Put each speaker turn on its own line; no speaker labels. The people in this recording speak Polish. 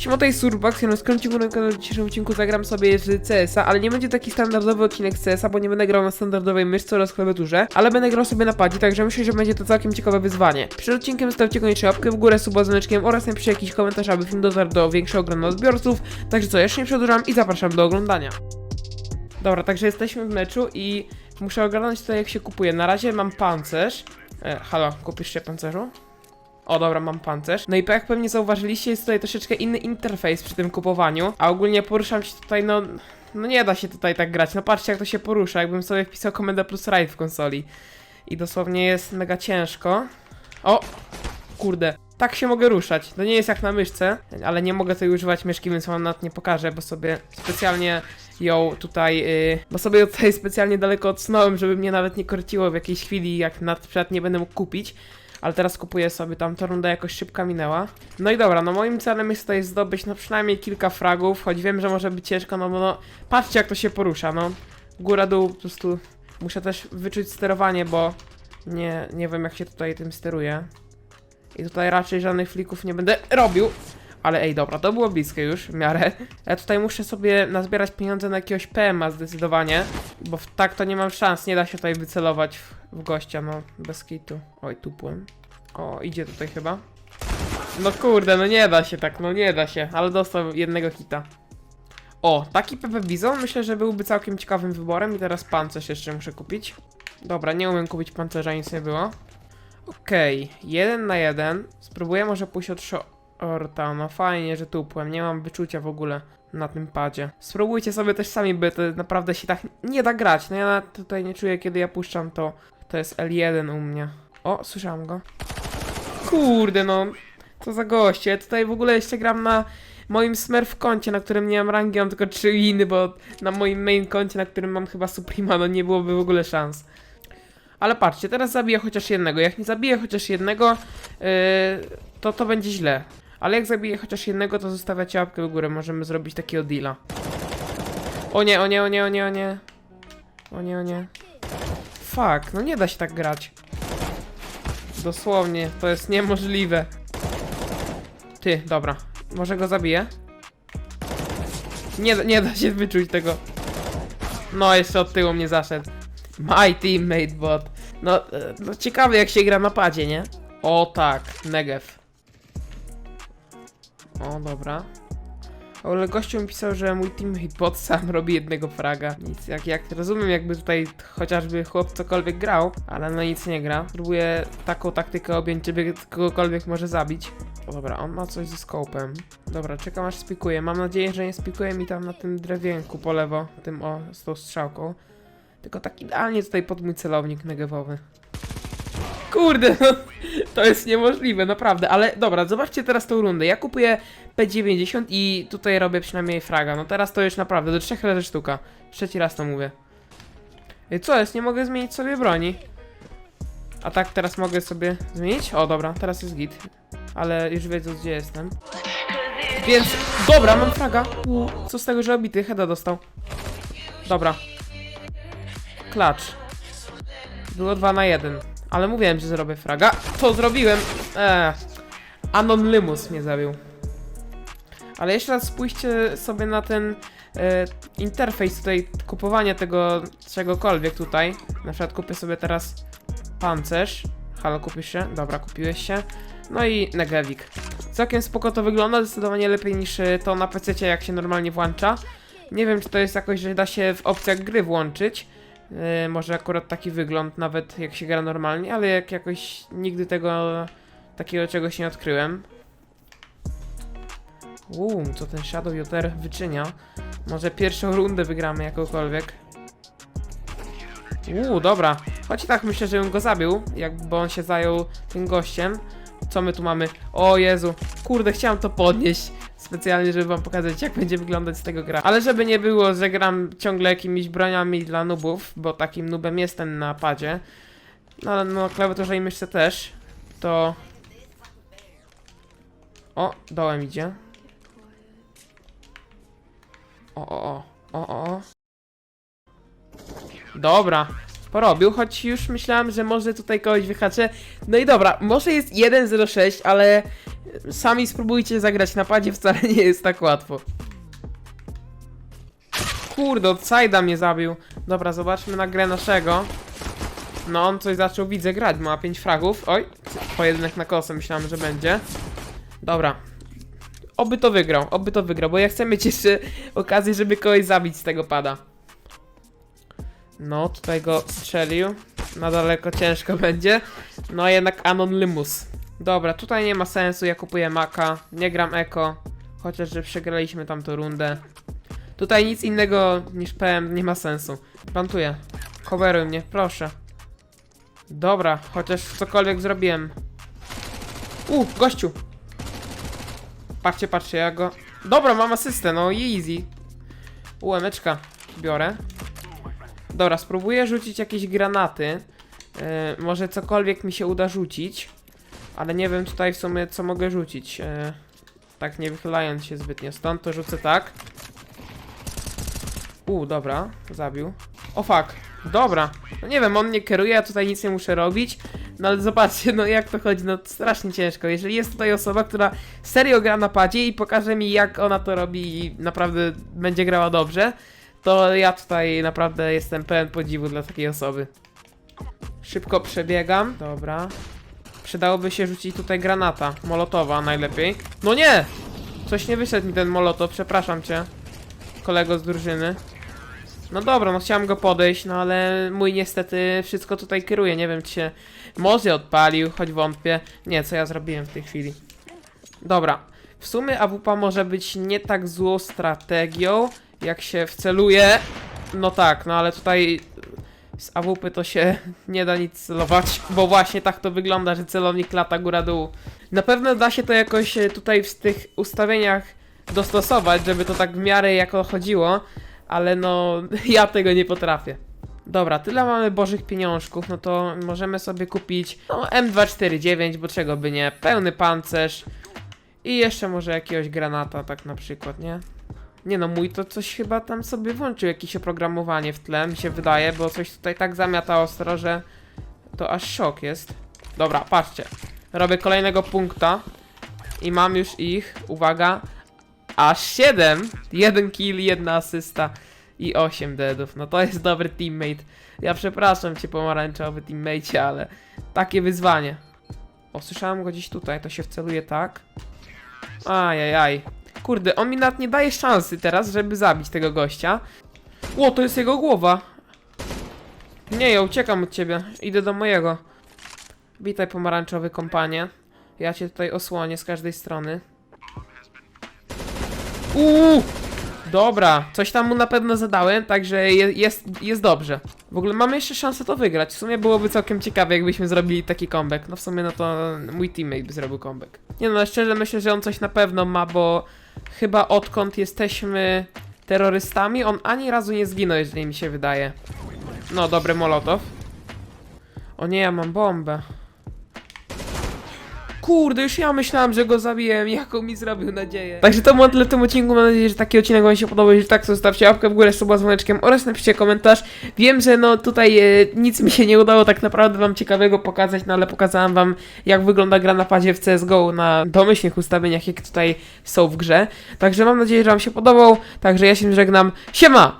Siema, to jest Surbax, ja na skrócie na kanale w dzisiejszym odcinku zagram sobie z CS-a, ale nie będzie taki standardowy odcinek CS-a, bo nie będę grał na standardowej myszce oraz klawiaturze, ale będę grał sobie na padzie, także myślę, że będzie to całkiem ciekawe wyzwanie. Przed odcinkiem zostawcie koniecznie łapkę w górę, suba dzwoneczkiem oraz napiszcie jakiś komentarz, aby film dotarł do większego grona odbiorców. Także co, jeszcze nie przedłużam i zapraszam do oglądania. Dobra, także jesteśmy w meczu i muszę ogarnąć tutaj jak się kupuje. Na razie mam pancerz. E, halo, kupisz się pancerzu? O, dobra, mam pancerz. No i jak pewnie zauważyliście, jest tutaj troszeczkę inny interfejs przy tym kupowaniu, a ogólnie poruszam się tutaj, no... No nie da się tutaj tak grać, no patrzcie jak to się porusza, jakbym sobie wpisał komendę plus ride w konsoli. I dosłownie jest mega ciężko. O! Kurde. Tak się mogę ruszać. To nie jest jak na myszce, ale nie mogę tutaj używać myszki, więc wam nawet nie pokażę, bo sobie specjalnie ją tutaj, yy, bo sobie tutaj specjalnie daleko odsunąłem, żeby mnie nawet nie korciło w jakiejś chwili, jak na przykład nie będę mógł kupić. Ale teraz kupuję sobie tam, ta runda jakoś szybka minęła. No i dobra, no moim celem jest tutaj zdobyć no przynajmniej kilka fragów, choć wiem, że może być ciężko, no bo no, patrzcie jak to się porusza, no. Góra, dół, po prostu muszę też wyczuć sterowanie, bo nie, nie wiem jak się tutaj tym steruje. I tutaj raczej żadnych flików nie będę robił. Ale ej, dobra, to było bliskie już w miarę. Ja tutaj muszę sobie nazbierać pieniądze na jakiegoś PMA zdecydowanie, bo tak to nie mam szans, nie da się tutaj wycelować w, w gościa, no, bez kitu. Oj, tupłem. O, idzie tutaj chyba. No kurde, no nie da się tak, no nie da się, ale dostał jednego hita. O, taki Pepe Bizon myślę, że byłby całkiem ciekawym wyborem i teraz pancerz jeszcze muszę kupić. Dobra, nie umiem kupić pancerza, nic nie było. Okej, jeden na jeden. Spróbuję może pójść od shorta. No fajnie, że tupłem. Nie mam wyczucia w ogóle na tym padzie. Spróbujcie sobie też sami, by to naprawdę się tak nie da grać. No ja tutaj nie czuję, kiedy ja puszczam to. To jest L1 u mnie. O, słyszałam go. Kurde, no. Co za goście. Tutaj w ogóle jeszcze gram na moim Smurf koncie, na którym nie mam rangi, mam tylko 3 winy, bo na moim main koncie, na którym mam chyba Suprema, no nie byłoby w ogóle szans. Ale patrzcie, teraz zabiję chociaż jednego. Jak nie zabiję chociaż jednego, yy, to to będzie źle. Ale jak zabiję chociaż jednego, to zostawiacie łapkę w górę. Możemy zrobić takiego deala. O nie, o nie, o nie, o nie, o nie. O nie, o nie. Fuck, no nie da się tak grać. Dosłownie, to jest niemożliwe. Ty, dobra. Może go zabiję? Nie, nie da się wyczuć tego. No, jeszcze od tyłu mnie zaszedł. My teammate bot. No, e, no ciekawe jak się gra na padzie, nie? O tak, Negev. O, dobra. Ale gościu mi pisał, że mój teammate bot sam robi jednego fraga. Nic, jak, jak rozumiem, jakby tutaj chociażby chłop cokolwiek grał, ale no nic nie gra. Próbuję taką taktykę objąć, żeby kogokolwiek może zabić. O dobra, on ma coś ze skopem. Dobra, czekam aż spikuje. Mam nadzieję, że nie spikuje mi tam na tym drewienku po lewo, tym o, z tą strzałką. Tylko tak idealnie tutaj pod mój celownik negewowy. Kurde, no, to jest niemożliwe, naprawdę, ale dobra, zobaczcie teraz tą rundę. Ja kupuję P90 i tutaj robię przynajmniej fraga. No teraz to już naprawdę do trzech razy sztuka. Trzeci raz to mówię. Co jest? Nie mogę zmienić sobie broni. A tak teraz mogę sobie zmienić? O, dobra, teraz jest git. Ale już wiedzą, gdzie jestem. Więc, dobra, mam fraga. Co z tego, że obity? Heda dostał. Dobra, Klacz. Było 2 na 1. Ale mówiłem, że zrobię fraga. To zrobiłem. Eee. Anonymous mnie zabił. Ale jeszcze raz spójrzcie sobie na ten e, interfejs tutaj kupowania tego czegokolwiek tutaj. Na przykład kupię sobie teraz pancerz. Halo, kupisz się? Dobra, kupiłeś się. No i negewik. Całkiem spoko to wygląda, zdecydowanie lepiej niż e, to na PC jak się normalnie włącza. Nie wiem, czy to jest jakoś, że da się w opcjach gry włączyć. Yy, może akurat taki wygląd, nawet jak się gra normalnie, ale jak jakoś nigdy tego takiego czegoś nie odkryłem. Uuu, co ten Shadow Joter wyczynia. Może pierwszą rundę wygramy jakąkolwiek. Uuu, dobra. Choć i tak myślę, że bym go zabił, jakby on się zajął tym gościem. Co my tu mamy? O Jezu, kurde, chciałem to podnieść specjalnie, żeby wam pokazać, jak będzie wyglądać z tego gra. Ale żeby nie było, że gram ciągle jakimiś broniami dla nubów, bo takim nubem jestem na padzie. No ale no, klawiaturze i myszce też, to... O, dołem idzie. O, o, o, o, o, o. Dobra, porobił, choć już myślałem, że może tutaj kogoś wyhaczę. No i dobra, może jest 1.06, ale Sami spróbujcie zagrać na padzie, wcale nie jest tak łatwo. Kurde, od Sajda mnie zabił. Dobra, zobaczmy na grę naszego. No, on coś zaczął, widzę, grać. Ma 5 fragów. Oj, pojedynek na kosę, myślałem, że będzie. Dobra. Oby to wygrał, oby to wygrał, bo ja chcę mieć jeszcze okazję, żeby kogoś zabić z tego pada. No, tutaj go strzelił. Na daleko ciężko będzie. No, jednak Anonymous. Dobra, tutaj nie ma sensu, ja kupuję Maka. Nie gram Eko. Chociaż, że przegraliśmy tamtą rundę. Tutaj nic innego niż PM nie ma sensu. Plantuję. Coveruj mnie, proszę. Dobra, chociaż cokolwiek zrobiłem. U, gościu. Patrzcie, patrzcie, ja go... Dobra, mam asystę, no easy. Łemeczka biorę. Dobra, spróbuję rzucić jakieś granaty. Yy, może cokolwiek mi się uda rzucić. Ale nie wiem tutaj w sumie co mogę rzucić. Yy, tak nie wychylając się zbytnio stąd, to rzucę tak. U, dobra, zabił. O fuck, dobra. No nie wiem, on mnie kieruje, ja tutaj nic nie muszę robić. No ale zobaczcie, no jak to chodzi, no strasznie ciężko. Jeżeli jest tutaj osoba, która serio gra na padzie i pokaże mi jak ona to robi i naprawdę będzie grała dobrze, to ja tutaj naprawdę jestem pełen podziwu dla takiej osoby. Szybko przebiegam, dobra. Przydałoby się rzucić tutaj granata, molotowa najlepiej. No nie! Coś nie wyszedł mi ten molotow, przepraszam cię. Kolego z drużyny. No dobra, no chciałem go podejść, no ale mój niestety wszystko tutaj kieruje. Nie wiem, czy się może odpalił, choć wątpię. Nie, co ja zrobiłem w tej chwili. Dobra, w sumie AWP może być nie tak złą strategią, jak się wceluje. No tak, no ale tutaj z AWP to się nie da nic celować, bo właśnie tak to wygląda, że celownik lata góra-dół. Na pewno da się to jakoś e, tutaj w tych ustawieniach dostosować, żeby to tak w miarę jako chodziło, ale no ja tego nie potrafię. Dobra, tyle mamy bożych pieniążków, no to możemy sobie kupić no, M249, bo czego by nie, pełny pancerz i jeszcze może jakiegoś granata tak na przykład, nie? Nie no, mój to coś chyba tam sobie włączył jakieś oprogramowanie w tle, mi się wydaje, bo coś tutaj tak zamiata ostro, że to aż szok jest. Dobra, patrzcie. Robię kolejnego punkta i mam już ich, uwaga, aż 7. Jeden kill, jedna asysta i 8 deadów. No to jest dobry teammate. Ja przepraszam cię pomarańczowy teammate, ale takie wyzwanie. O, słyszałem go gdzieś tutaj, to się wceluje tak. Ajajaj. Kurde, on mi nawet nie daje szansy teraz, żeby zabić tego gościa. Ło, to jest jego głowa. Nie, ja uciekam od ciebie. Idę do mojego. Witaj, pomarańczowy kompanie. Ja cię tutaj osłonię z każdej strony. Uuu! Dobra, coś tam mu na pewno zadałem, także je, jest, jest dobrze. W ogóle mamy jeszcze szansę to wygrać. W sumie byłoby całkiem ciekawe, jakbyśmy zrobili taki comeback. No w sumie no to mój teammate by zrobił comeback. Nie no, szczerze myślę, że on coś na pewno ma, bo chyba odkąd jesteśmy terrorystami, on ani razu nie zginął, jeżeli mi się wydaje. No, dobry molotow. O nie, ja mam bombę. Kurde, już ja myślałem, że go zabiłem, jaką mi zrobił nadzieję. Także to było tyle w tym odcinku, mam nadzieję, że taki odcinek wam się podobał, jeśli tak, to zostawcie łapkę w górę, suba z dzwoneczkiem oraz napiszcie komentarz. Wiem, że no tutaj e, nic mi się nie udało tak naprawdę wam ciekawego pokazać, no ale pokazałem wam jak wygląda gra na padzie w CSGO na domyślnych ustawieniach, jakie tutaj są w grze. Także mam nadzieję, że wam się podobał, także ja się żegnam, siema!